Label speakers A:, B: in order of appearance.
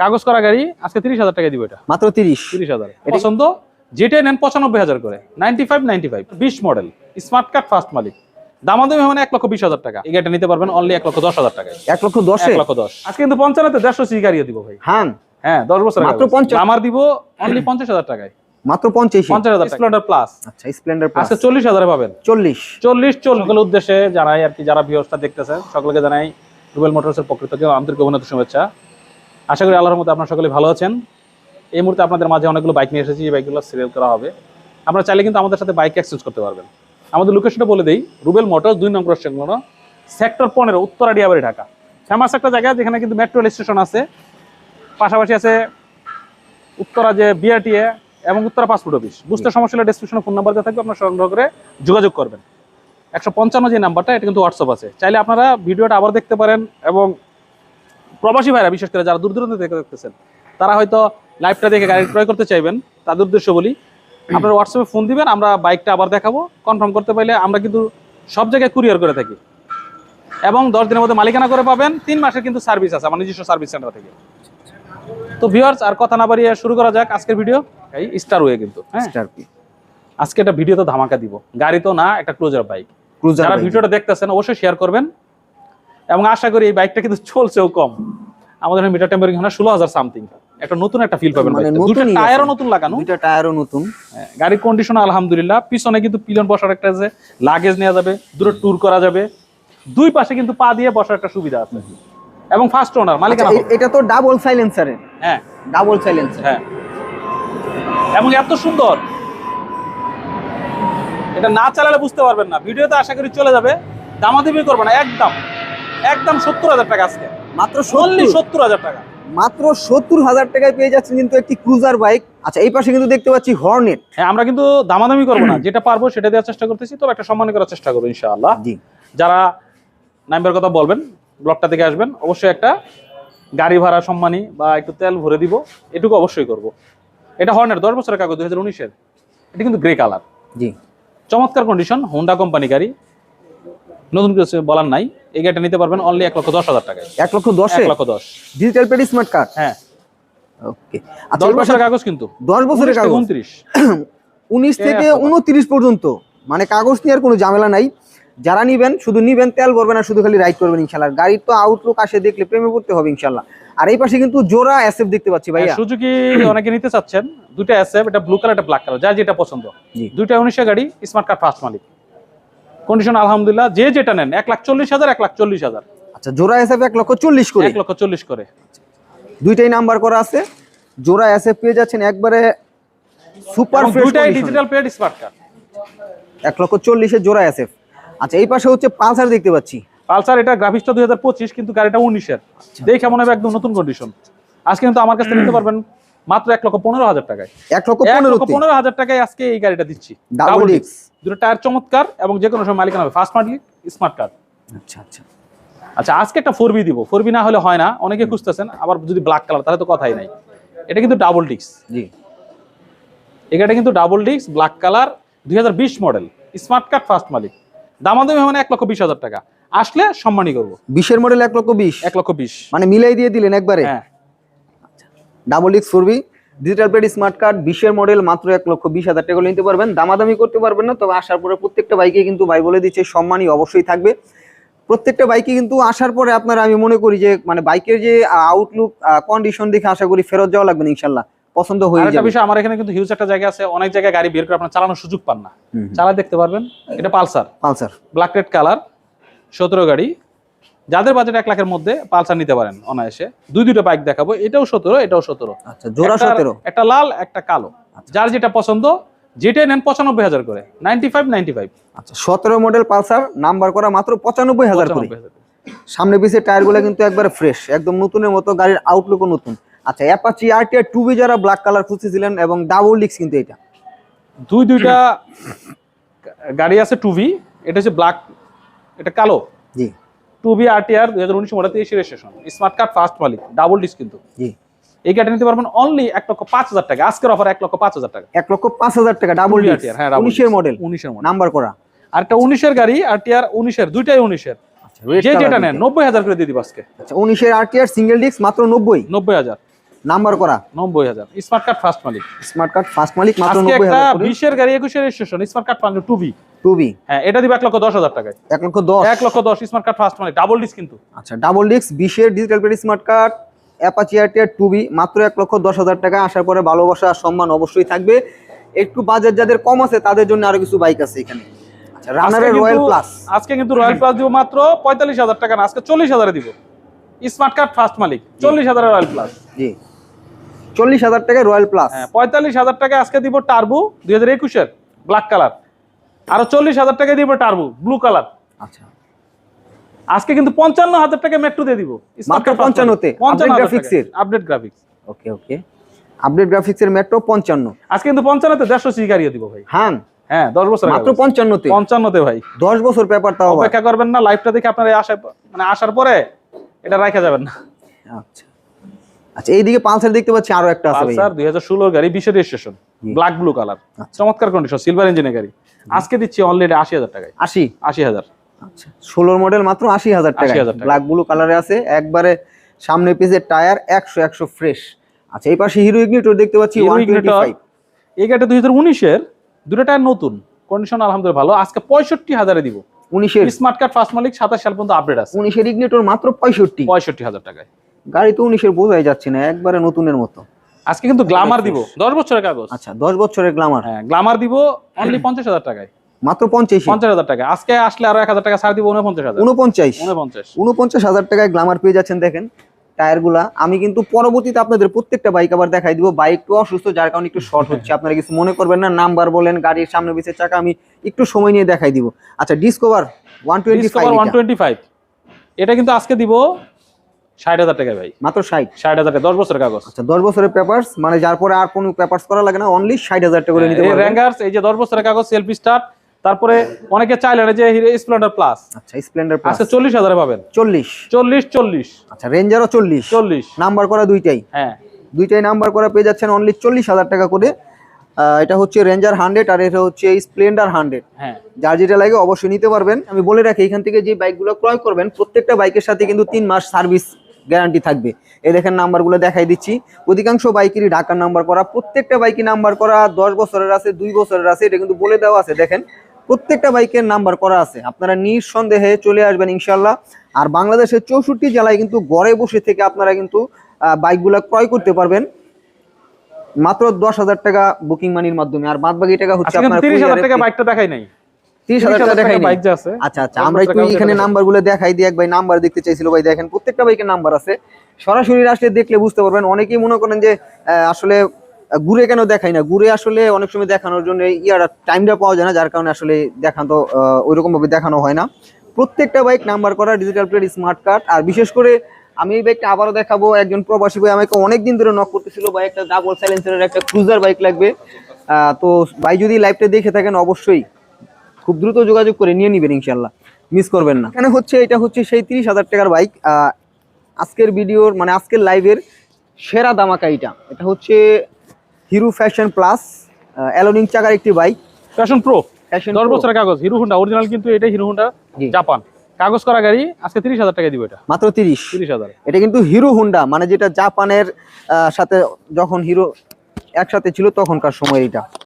A: কাগজ করা গাড়ি আজকে তিরিশ হাজার টাকা দিব এটা।
B: মাত্র তিরিশ।
A: তিরিশ হাজার। পছন্দ? যেটাই নেন পঁচানব্বই হাজার করে। নাইনটি ফাইভ নাইনটি ফাইভ বিশ মডেল স্মার্ট কার্ড ফার্স্ট মালিক। দামাদামি এক লক্ষ বিশ হাজার টাকা। এই গাড়িটা নিতে পারবেন অনলি এক লক্ষ দশ হাজার টাকায়।
B: এক লক্ষ দশে
A: এক লক্ষ দশ। আজকে কিন্তু পঞ্চান্নতে দেড়শো সি গাড়িও দিব ভাই।
B: হান।
A: হ্যাঁ দশ বছর
B: মাত্র 50
A: আমার দিব অনলি পঞ্চাশ হাজার টাকায়।
B: মাত্র পঞ্চাশ
A: পঞ্চাশ হাজার স্প্লেন্ডার প্লাস
B: আচ্ছা স্প্লেন্ডার প্লাস
A: আজকে চল্লিশ হাজারে পাবেন।
B: চল্লিশ।
A: চল্লিশ। সকলের উদ্দেশ্যে জানাই আর কি যারা ভিউসটা দেখতেছেন সকলকে জানাই রুবেল মোটরসের পক্ষ থেকে আন্তরিক অভিনন্দন শুভেচ্ছা। আশা করি আল্লাহর মধ্যে আপনারা সকলে ভালো আছেন। এই মুহূর্তে আপনাদের মাঝে অনেকগুলো বাইক নিয়ে এসেছি, এই বাইকগুলো সিরিয়াল করা হবে। আপনারা চাইলে কিন্তু আমাদের সাথে বাইক এক্সচেঞ্জ করতে পারবেন। আমাদের লোকেশনটা বলে দিই, রুবেল মোটরস দুই নম্বর স্টেশন সেক্টর পনেরো উত্তরা ডিয়াবাড়ি ঢাকা। ফেমাস একটা জায়গা যেখানে কিন্তু মেট্রো রেল স্টেশন আছে। পাশাপাশি আছে উত্তরা যে বিআরটিএ এবং উত্তরা পাসপোর্ট অফিস বুঝতে সমস্যা হলে ডেসক্রিপশনে ফোন নাম্বার দেওয়া থাকবে, আপনারা সংগ্রহ করে যোগাযোগ করবেন। একশো পঞ্চান্ন যে নাম্বারটা এটা কিন্তু হোয়াটসঅ্যাপ আছে। চাইলে আপনারা ভিডিওটা আবার দেখতে পারেন এবং প্রবাসী ভাইরা বিশেষ করে যারা দূর দূরান্ত থেকে দেখতেছেন তারা হয়তো লাইভটা দেখে গাড়ি ক্রয় করতে চাইবেন তাদের উদ্দেশ্য বলি। আপনারা হোয়াটসঅ্যাপে ফোন দিবেন আমরা বাইকটা আবার দেখাবো। কনফার্ম করতে পারলে আমরা কিন্তু সব জায়গায় কুরিয়ার করে থাকি। এবং দশ দিনের মধ্যে মালিকানা করে পাবেন তিন মাসের কিন্তু সার্ভিস আছে আমার নিজস্ব সার্ভিস সেন্টার থেকে। তো ভিউয়ার্স আর কথা না বাড়িয়ে শুরু করা যাক আজকের ভিডিও এই স্টার ওয়ে কিন্তু হ্যাঁ?
B: স্টার
A: আজকে একটা ভিডিও তো ধামাকা দিব। গাড়ি তো না একটা ক্লোজার বাইক
B: ক্রুজার
A: যারা ভিডিওটা দেখতেছেন অবশ্যই শেয়ার করবেন। এবং আশা করি এই বাইকটা কিন্তু চলছেও কম। আমাদের মিটার টেম্পারিং হয় ষোলো হাজার সামথিং একটা নতুন একটা ফিল পাবেন
B: মানে
A: দুটো টায়ারও নতুন লাগানো।
B: দুইটা টায়ারও নতুন।
A: হ্যাঁ, গাড়ির কন্ডিশন আলহামদুলিল্লাহ। পিছনে কিন্তু পিলন বসার একটা আছে লাগেজ নেওয়া যাবে দুটো ট্যুর করা যাবে। দুই পাশে কিন্তু পা দিয়ে বসার একটা সুবিধা আছে। এবং ফার্স্ট ওনার মালিকানা।
B: এ- এটা তো ডাবল সাইলেন্সারের
A: হ্যাঁ।
B: ডাবল সাইলেন্সার
A: হ্যাঁ। এবং এত সুন্দর। এটা না চালালে বুঝতে পারবেন না। ভিডিওতে আশা করি চলে যাবে। দামাদামি করবে না একদম। একদম সত্তর হাজার টাকা আজকে।
B: মাত্র সত্তর?
A: সত্তর হাজার টাকা।
B: মাত্র সত্তর হাজার টাকায় পেয়ে যাচ্ছেন কিন্তু একটি ক্রুজার বাইক আচ্ছা এই পাশে কিন্তু দেখতে পাচ্ছি হর্নেট
A: হ্যাঁ আমরা কিন্তু দামাদামি করব না। যেটা পারব সেটা দেওয়ার চেষ্টা করতেছি তবে একটা সম্মান করার চেষ্টা করব ইনশাআল্লাহ।
B: জি।
A: যারা নাম্বার কথা বলবেন ব্লকটা থেকে আসবেন অবশ্যই একটা গাড়ি ভাড়া সম্মানী বা একটু তেল ভরে দিব এটুকু অবশ্যই করব। এটা হর্নের দশ বছরের কাগজ দুই হাজার উনিশের। এটা কিন্তু গ্রে কালার
B: জি।
A: চমৎকার কন্ডিশন হোন্ডা কোম্পানি গাড়ি। নতুন কিছু বলার নাই। এই গাড়িটা নিতে পারবেন অনলি এক লক্ষ দশ হাজার টাকায়।
B: এক লক্ষ দশে
A: এক লক্ষ দশ।
B: ডিজিটাল পেড স্মার্ট কার্ড
A: হ্যাঁ।
B: ওকে আচ্ছা
A: দশ বছরের কাগজ কিন্তু।
B: দশ বছরের কাগজ।
A: উনত্রিশ।
B: উনিশ থেকে। উনত্রিশ পর্যন্ত। মানে কাগজ নিয়ে আর কোনো ঝামেলা নাই। যারা নিবেন শুধু নিবেন তেল ভরবেন আর শুধু খালি রাইড করবেন ইনশাল্লাহ। গাড়ির তো আউটলুক আসে দেখলে প্রেমে পড়তে হবে ইনশাল্লাহ। আর এই পাশে কিন্তু জোড়া অ্যাসেপ দেখতে পাচ্ছি ভাইয়া।
A: সুজুকি অনেকে নিতে চাচ্ছেন। দুইটা এসএফ এটা ব্লু কালার এটা ব্ল্যাক কালার যার যেটা পছন্দ। দুইটা উনিশে গাড়ি স্মার্ট কার্ড ফার্স্ট মালিক। কন্ডিশন আলহামদুলিল্লাহ যে যেটা নেন এক লাখ চল্লিশ হাজার এক লাখ চল্লিশ হাজার।
B: আচ্ছা জোড়া অ্যাসেপ এক লক্ষ চল্লিশ করে।
A: এক লক্ষ চল্লিশ করে।
B: দুইটাই নাম্বার করা আছে। জোড়া অ্যাসেপ পেয়ে যাচ্ছেন একবারে সুপার
A: দুইটাই ডিজিটাল পেড স্মার্ট কার্ড
B: এক লক্ষ চল্লিশে জোড়া অ্যাসেপ আচ্ছা এই পাশে হচ্ছে পালসার দেখতে পাচ্ছি।
A: পালসার এটা গ্রাফিক্সটা দুই হাজার পঁচিশ কিন্তু গাড়িটা উনিশের দেখে মনে হবে একদম নতুন কন্ডিশন আজকে কিন্তু আমার কাছে নিতে পারবেন মাত্র এক লক্ষ পনেরো হাজার টাকায়।
B: এক লক্ষ পনেরো
A: হাজার টাকায় আজকে এই গাড়িটা দিচ্ছি। ডাবল। ডিস্ক দুটো টায়ার চমৎকার এবং যে কোনো সময় মালিকানা হবে। ফার্স্ট মালিক স্মার্ট কার্ড
B: আচ্ছা আচ্ছা।
A: আচ্ছা আজকে একটা ফোর বি দিব। ফোর বি না হলে হয় না। অনেকে খুঁজতেছেন আবার যদি ব্ল্যাক কালার তাহলে তো কথাই নাই। এটা কিন্তু ডাবল ডিস্ক
B: জি।
A: এটা কিন্তু ডাবল ডিস্ক ব্ল্যাক কালার দুই হাজার বিশ মডেল স্মার্ট কার্ড ফার্স্ট মালিক। দামাদামি মানে এক লক্ষ বিশ হাজার টাকা। আসলে সম্মানই করব।
B: বিশের মডেল এক লক্ষ বিশ।
A: এক লক্ষ বিশ।
B: মানে মিলাই দিয়ে দিলেন একবারে।
A: হ্যাঁ।
B: ডাবল ডিক্স four B digital plate smart card বিশের মডেল মাত্র এক লক্ষ বিশ হাজার টাকা নিতে পারবেন। দামাদামি করতে পারবেন না তবে আসার পরে প্রত্যেকটা বাইকে কিন্তু ভাই বলে দিচ্ছে সম্মানই অবশ্যই থাকবে। প্রত্যেকটা বাইকে কিন্তু আসার পরে আপনারা আমি মনে করি যে মানে বাইকের যে আউটলুক কন্ডিশন দেখে আশা করি ফেরত যাওয়া লাগবে ইনশাল্লাহ পছন্দ হয়ে যাবে।
A: বিষয় আমার এখানে কিন্তু হিউজ একটা জায়গা আছে অনেক জায়গায় গাড়ি বের করে আপনার চালানোর সুযোগ পান না। চালা দেখতে পারবেন এটা Pulsar.
B: Pulsar.
A: Black red colour সতেরো গাড়ি। যাদের বাজেট এক লাখের মধ্যে পালসার নিতে পারেন অনায়াসে দুই দুটো বাইক দেখাবো এটাও সতেরো এটাও সতেরো।
B: আচ্ছা জোড়া সতেরো?
A: একটা লাল একটা কালো। যার যেটা পছন্দ যেটাই নেন পঁচানব্বই হাজার করে নাইনটি ফাইভ নাইনটি ফাইভ
B: আচ্ছা সতেরো মডেল পালসার নাম্বার করা মাত্র পঁচানব্বই হাজার করে। সামনে পিছের টায়ারগুলো কিন্তু একবারে ফ্রেশ একদম নতুনের মতো গাড়ির আউটলুকও নতুন। আচ্ছা অ্যাপাচি আরটিআর টু বি যারা ব্ল্যাক কালার খুঁজতেছিলেন এবং ডাবল ডিক্স কিন্তু এটা?
A: দুই দুইটা গাড়ি আছে টু ভি এটা হচ্ছে ব্ল্যাক এটা কালো।
B: জি।
A: টু ভি আর টি আর দুই হাজার উনিশ মডেল তেইশ রেজিস্ট্রেশন স্মার্ট কার্ড ফার্স্ট মালিক ডাবল ডিস্ক কিন্তু।
B: জি।
A: এই গাড়িটা নিতে পারবেন অনলি এক লক্ষ পাঁচ হাজার টাকা। আজকের অফার এক লক্ষ পাঁচ হাজার টাকা।
B: এক লক্ষ পাঁচ হাজার টাকা ডাবল ডিক্স
A: হ্যাঁ
B: উনিশের মডেল
A: উনিশের মডেল
B: নাম্বার করা।
A: আর একটা উনিশের গাড়ি আর টি আর উনিশের দুইটাই উনিশের।
B: আচ্ছা
A: যে যেটা নেন নব্বই হাজার করে দিয়ে দিব আজকে।
B: আচ্ছা উনিশের আরটিআর সিঙ্গেল ডিক্স মাত্র নব্বই।
A: নব্বই হাজার।
B: নাম্বার করা।
A: নব্বই হাজার। স্মার্ট কার্ড ফার্স্ট মালিক।
B: স্মার্ট কার্ড ফার্স্ট মালিক মাত্র নব্বই হাজার
A: বিশের গাড়ি একুশের রেজিস্ট্রেশন স্মার্ট কার্ড পাঁচ টু বি।
B: Two B?
A: হ্যাঁ এটা দিবে এক লক্ষ দশ হাজার টাকায়।
B: এক লক্ষ দশ?
A: এক লক্ষ দশ স্মার্ট কার্ড ফার্স্ট মালিক ডাবল ডিস কিন্তু।
B: আচ্ছা ডাবল ডিস্ক বিশের digital plate smart card Apache RTR two B মাত্র এক লক্ষ দশ হাজার টাকা আসার পরে ভালোবাসা আর সম্মান অবশ্যই থাকবে। একটু বাজার যাদের কম আছে তাদের জন্য আরও কিছু বাইক আছে এখানে। আচ্ছা রানারের রয়্যাল প্লাস
A: আজকে কিন্তু রয়্যাল প্লাস দিব মাত্র পঁয়তাল্লিশ হাজার টাকা না আজকে চল্লিশ হাজারে দিব। স্মার্ট কার্ড ফার্স্ট মালিক চল্লিশ হাজারের রয়্যাল প্লাস
B: জি। চল্লিশ হাজার টাকায় রয়্যাল প্লাস
A: হ্যাঁ পঁয়তাল্লিশ হাজার টাকা আজকে দিব টার্বো দুই হাজার একুশের ব্ল্যাক কালার আরও চল্লিশ হাজার টাকা দিব টার্বো ব্লু কালার
B: আচ্ছা।
A: আজকে কিন্তু পঞ্চান্ন হাজার টাকা মেট্রো দিয়ে দিব।
B: মাত্র 55 তে? Update graphics এর?
A: Update graphics
B: okay okay update গ্রাফিক্সের মেট্রো পঞ্চান্ন।
A: আজকে কিন্তু পঞ্চান্নতে দেড়শো সি গাড়িও দিব ভাই।
B: হ্যাঁ
A: হ্যাঁ দশ বছর
B: মাত্র পঞ্চান্নতে।
A: পঞ্চান্নতে ভাই।
B: দশ বছর পেপার তাও
A: অপেক্ষা করবেন না লাইভটা দেখে আপনার আসার মানে আসার পরে এটা রাখা যাবেন না।
B: আচ্ছা। আচ্ছা এইদিকে পালসার দেখতে পাচ্ছি আরও একটা আছে
A: পালসার দুই হাজার ষোলোর গাড়ি বিশের রেজিস্ট্রেশন। Black blue colour. চমৎকার কন্ডিশন সিলভার ইঞ্জিনের গাড়ি। আজকে দিচ্ছি অলরেডি আশি হাজার টাকায়।
B: আশি?
A: আশি হাজার।
B: আচ্ছা। ষোলোর মডেল মাত্র আশি হাজার টাকা। ব্ল্যাক ব্লু কালারে আছে একবারে সামনে পিসের টায়ার একশো একশো ফ্রেশ আচ্ছা এই পাশে হিরো ইগনিটর দেখতে পাচ্ছি
A: এই গাড়িটা দুই হাজার উনিশের দুটো টায়ার নতুন। কন্ডিশন আলহামদুলিল্লাহ ভালো। আজকে পঁয়ষট্টি হাজারে দিব।
B: উনিশের।
A: স্মার্ট কার্ড ফার্স্ট মালিক সাতাশ সাল পর্যন্ত আপডেট আছে।
B: উনিশের ইগনিটর মাত্র পঁয়ষট্টি।
A: পঁয়ষট্টি হাজার টাকায়।
B: গাড়ি তো উনিশের বোঝাই যাচ্ছে না একবারে নতুনের মতো।
A: আজকে কিন্তু গ্লামার দিব। দশ বছরের কাগজ।
B: আচ্ছা দশ বছরের গ্লামার
A: হ্যাঁ গ্লামার দিব অনলি পঞ্চাশ হাজার টাকায়।
B: মাত্র পঞ্চাশ
A: পঞ্চাশ হাজার টাকা। আজকে আসলে আরও এক হাজার টাকা ছাড় দিব উনপঞ্চাশ হাজার।
B: উনপঞ্চাশ
A: উনপঞ্চাশ
B: উনপঞ্চাশ হাজার টাকায় গ্লামার পেয়ে যাচ্ছেন দেখেন টায়ারগুলা। আমি কিন্তু পরবর্তীতে আপনাদের প্রত্যেকটা বাইক আবার দেখাই দিব। বাইক একটু অসুস্থ যার কারণে একটু শর্ট হচ্ছে। আপনারা কিছু মনে করবেন না নাম্বার বলেন গাড়ির সামনে পিছের চাকা আমি একটু সময় নিয়ে দেখাই দিব। আচ্ছা Discover one twenty five
A: one twenty five এটা কিন্তু আজকে দিব ষাট হাজার টাকায় ভাই।
B: মাত্র ষাট?
A: ষাট হাজার টাকা দশ বছরের কাগজ।
B: আচ্ছা দশ বছরের পেপারস মানে যার পরে আর কোনো পেপারস করা লাগে না অনলি ষাট হাজার টাকা করে নিতে
A: এই র্যাঙ্গার্স এই যে দশ বছরের কাগজ সেলফি স্টার্ট তারপরে অনেকে চাইলেন যে হিরো স্প্লেন্ডার প্লাস
B: আচ্ছা স্প্লেন্ডার প্লাস
A: আজকে চল্লিশ হাজারে পাবেন।
B: চল্লিশ?
A: চল্লিশ চল্লিশ।
B: আচ্ছা রেঞ্জারও চল্লিশ।
A: চল্লিশ।
B: নাম্বার করা দুইটাই?
A: হ্যাঁ।
B: দুইটাই নাম্বার করা পেয়ে যাচ্ছেন অনলি চল্লিশ হাজার টাকা করে। এটা হচ্ছে রেঞ্জার হান্ড্রেড আর এটা হচ্ছে স্প্লেন্ডার হান্ড্রেড।
A: হ্যাঁ।
B: যার যেটা লাগে অবশ্যই নিতে পারবেন। আমি বলে রাখি এখান থেকে যে বাইকগুলো ক্রয় করবেন প্রত্যেকটা বাইকের সাথে কিন্তু তিন মাস সার্ভিস গ্যারান্টি থাকবে। এই দেখেন নাম্বারগুলো দেখাই দিচ্ছি। অধিকাংশ বাইকেরই ঢাকার নাম্বার করা প্রত্যেকটা বাইকে নাম্বার করা দশ বছরের আছে দুই বছরের আছে এটা কিন্তু বলে দেওয়া আছে। দেখেন প্রত্যেকটা বাইকের নাম্বার করা আছে। আপনারা নিঃসন্দেহে চলে আসবেন ইনশাল্লাহ আর বাংলাদেশের চৌষট্টি জেলায় কিন্তু ঘরে বসে থেকে আপনারা কিন্তু বাইকগুলো ক্রয় করতে পারবেন। মাত্র দশ হাজার টাকা বুকিং মানির মাধ্যমে। আর বাদ বাকি টাকা হচ্ছে আপনার।
A: বাইকটা দেখাই নাই।
B: আচ্ছা আচ্ছা আমরা একটু এখানে। নাম্বারগুলো দেখাই দিই এক ভাই নাম্বার দেখতে চাইছিল। ভাই দেখেন প্রত্যেকটা বাইকের নাম্বার আছে। সরাসরি আসলে দেখলে বুঝতে পারবেন। অনেকেই মনে করেন যে আসলে ঘুরে কেন দেখাই না? ঘুরে আসলে অনেক সময় দেখানোর জন্য ইয়ার টাইমটা পাওয়া যায় না যার কারণে আসলে দেখানো ওইরকম ভাবে দেখানো হয় না। প্রত্যেকটা বাইক নাম্বার করা ডিজিটাল প্লেট স্মার্ট কার্ড আর বিশেষ করে আমি এই বাইকটা আবারও দেখাবো। একজন প্রবাসী ভাই আমাকে অনেকদিন ধরে নক করতেছিল ভাই একটা ডাবল সাইলেন্সারের একটা ক্রুজার বাইক লাগবে। তো ভাই যদি লাইভটা দেখে থাকেন অবশ্যই খুব দ্রুত যোগাযোগ করে নিয়ে নিবেন ইনশাল্লাহ মিস করবেন না। এখানে হচ্ছে এটা হচ্ছে সেই তিরিশ হাজার টাকার বাইক। আজকের ভিডিওর মানে আজকের লাইভের সেরা দামাকা এটা এটা হচ্ছে হিরো ফ্যাশন প্লাস অ্যালোনিং চাকার একটি বাইক।
A: ফ্যাশন প্রো
B: ফ্যাশন
A: দশ বছরের কাগজ। হিরো হুন্ডা অরিজিনাল কিন্তু এটাই হিরো হুন্ডা জাপান। কাগজ করা গাড়ি আজকে তিরিশ হাজার টাকা দিব এটা।
B: মাত্র তিরিশ।
A: তিরিশ হাজার।
B: এটা কিন্তু হিরো হুন্ডা মানে যেটা জাপানের সাথে যখন হিরো একসাথে ছিল তখনকার সময় এটা